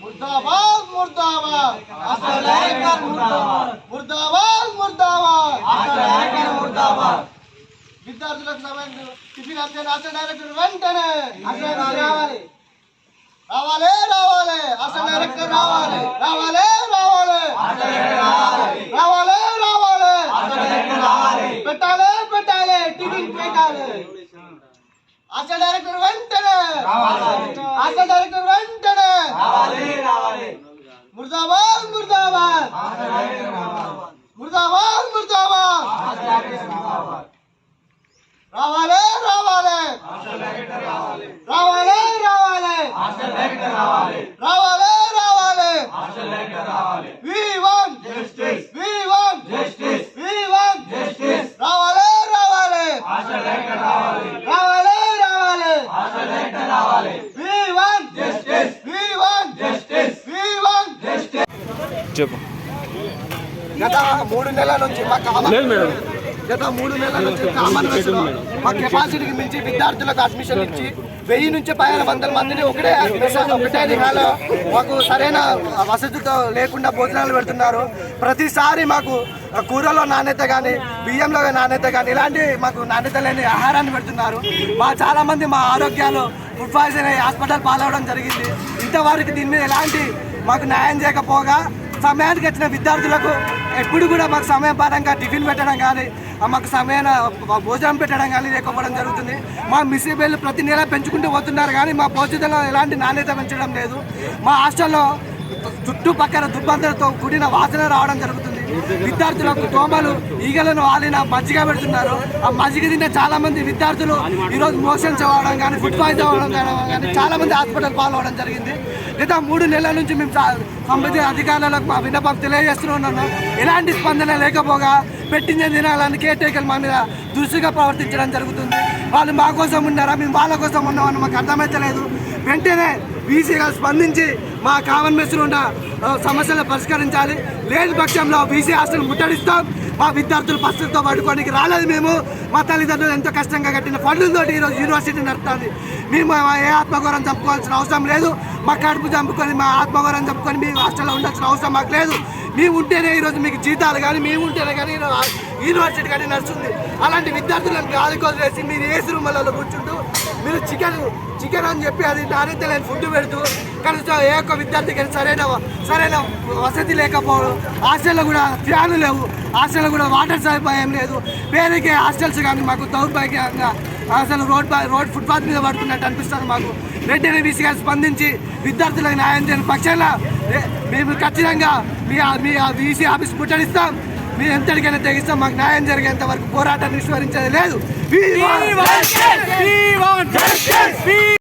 ముర్దాబాద్ ముర్దాబాద్. ముర్దాబాద్. ముర్దాబాద్ విద్యార్థులకు సమయం టిఫిన్ అంతే అసలు డైరెక్టర్ వెంటనే. రావాలి. రావాలి రావాలి. అసలు డైరెక్టర్ రావాలి. రావాలి. రావాలి రావాలి. రావాలి. పెట్టాలి పెట్టాలి. టిఫిన్ పెట్టాలి. అసలు డైరెక్టర్ వెంటనే. అసలు డైరెక్టర్ వెంటనే. రావాలి. రావాలి రావాలి. రావాలి. We want we want we want రావాలి రావాలి. రావాలి. రావాలి we want we want we want చెప్పు. గత మూడు నెలల నుంచి మా కామన్ లేదు మేడం. గత మూడు నెలల నుంచి కామన్ మెస్లో మా కెపాసిటీకి మించి విద్యార్థులకు అడ్మిషన్ ఇచ్చి వెయ్యి నుంచి పదిహేను వందల మందిని ఒకటే మెస్ ఒకటే హాలో మాకు సరైన వసతితో లేకుండా భోజనాలు పెడుతున్నారు. ప్రతిసారి మాకు కూరలో నాణ్యత కానీ బియ్యంలో నాణ్యత కానీ ఇలాంటి మాకు నాణ్యత లేని ఆహారాన్ని పెడుతున్నారు. మా చాలామంది మా ఆరోగ్యాలు ఫుడ్ పాయిజన్ అయ్యి హాస్పిటల్ పాలవడం జరిగింది. ఇంతవరకు దీని మీద ఎలాంటి మాకు న్యాయం చేయకపోగా సమయానికి వచ్చిన విద్యార్థులకు ఎప్పుడు కూడా మాకు సమయపారంగా టిఫిన్ పెట్టడం కానీ మాకు సమయాన భోజనం పెట్టడం కానీ లేకపోవడం జరుగుతుంది. మా మిసిబేళ్ళు ప్రతి నెల పెంచుకుంటూ పోతున్నారు కానీ మా భోజనంలో ఎలాంటి నాణ్యత పెంచడం లేదు. మా హాస్టల్లో చుట్టుపక్కల దుర్బంధలతో కూడిన వాసన రావడం జరుగుతుంది. విద్యార్థులకు దోమలు ఈగలను వాలిన మజ్జిగ పెడుతున్నారు. ఆ మజ్జిగ తిన్న చాలా మంది విద్యార్థులు ఈరోజు మోషన్స్ అవ్వడం కానీ ఫుడ్ పాయిజన్ అవ్వడం కానీ చాలా మంది హాస్పిటల్ పాల్గొనడం జరిగింది. గత మూడు నెలల నుంచి మేము సంబంధించిన అధికారులకు మా విన్నపం తెలియజేస్తున్నాను ఎలాంటి స్పందన లేకపోగా పెట్టిందే తినాలని కేర్ మా మీద దురుసుగా ప్రవర్తించడం జరుగుతుంది. వాళ్ళు మా కోసం ఉన్నారా? మేము వాళ్ళ కోసం ఉన్నామని మాకు అర్థమైతలేదు. వెంటనే బీసీగా స్పందించి మా కామన్ మెస్సులు ఉన్న సమస్యలను పరిష్కరించాలి. లేని పక్షంలో బీసీ హాస్టల్ ముట్టడిస్తాం. మా విద్యార్థులు పరిస్థితితో పడుకోడానికి రాలేదు మేము. మా తల్లిదండ్రులు ఎంతో కష్టంగా కట్టిన ఫండ్లతో ఈరోజు యూనివర్సిటీ నడుస్తుంది మేము ఏ ఆత్మగౌరవం చంపుకోవాల్సిన అవసరం లేదు. మా కడుపు చంపుకొని మా ఆత్మగౌరవం చంపుకొని మీ హాస్టల్లో ఉండాల్సిన అవసరం మాకు లేదు. మేము ఉంటేనే ఈరోజు మీకు జీతాలు కానీ మేము ఉంటేనే కానీ ఈరోజు యూనివర్సిటీ కానీ నడుస్తుంది. అలాంటి విద్యార్థులను గాలికోలు వేసి మీరు ఏసీ రూమ్లలో కూర్చుంటూ మీరు చికెన్ చికెన్ అని చెప్పి అది నాణ్యత లేని ఫుడ్ పెడుతూ కనీసం ఏ ఒక్క విద్యార్థికి సరైన సరైన వసతి లేకపోవడం హాస్టల్లో కూడా ఫ్యాన్లు లేవు హాస్టల్లో కూడా వాటర్ సదుపాయం లేదు. పేరుకే హాస్టల్స్ కానీ మాకు దౌర్భాగ్యంగా అసలు రోడ్ రోడ్ ఫుట్పాత్ మీద పడుతున్నట్టు అనిపిస్తుంది మాకు. రెడ్డి బీసీ గారు స్పందించి విద్యార్థులకు న్యాయం చేయని పక్షాన మేము ఖచ్చితంగా మీ మీ బీసీ ఆఫీస్ ముట్టడిస్తాం. మేము ఎంతటికైనా తెగిస్తాం. మాకు న్యాయం జరిగేంత వరకు పోరాటాన్ని విస్మరించేది లేదు.